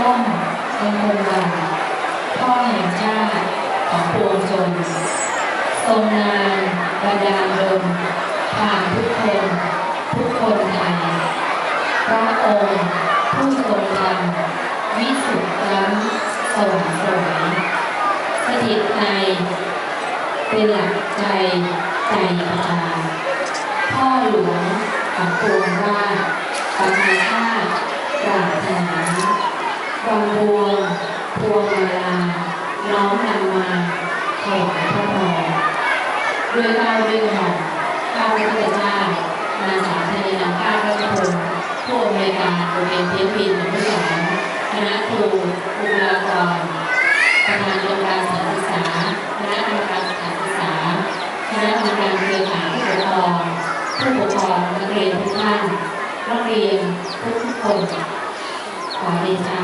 ส้มยังคงวันพ่อแห่งชาติของปวงชนทรงงานบันดาลดลผ่านทุกคนทุกคนไทยพระองค์ผู้ทรงธรรมวิสุทธิ์ล้ำสว่างสวยสถิตในเป็นหลักใจใจประชาพ่อหลวงของปวงราประชาชาติปรารถนาวังบวง พวงมาลาน้อมนำมาถวายพระพรด้วยก้าด้วยกระหม่อมข้าพระเจ้านางสาวธัญญาข้าราชพงศ์ผู้อำนวยการโรงเรียนเพียงพินอนุสรณ์คณะครูบุคลากรประธานกรรมการสถานศึกษาคณะกรรมการสถานศึกษาคณะกรรมการเครือข่ายผู้ปกครองผู้ปกครองนักเรียนทุกท่านนักเรียนทุกคนขอเดชะ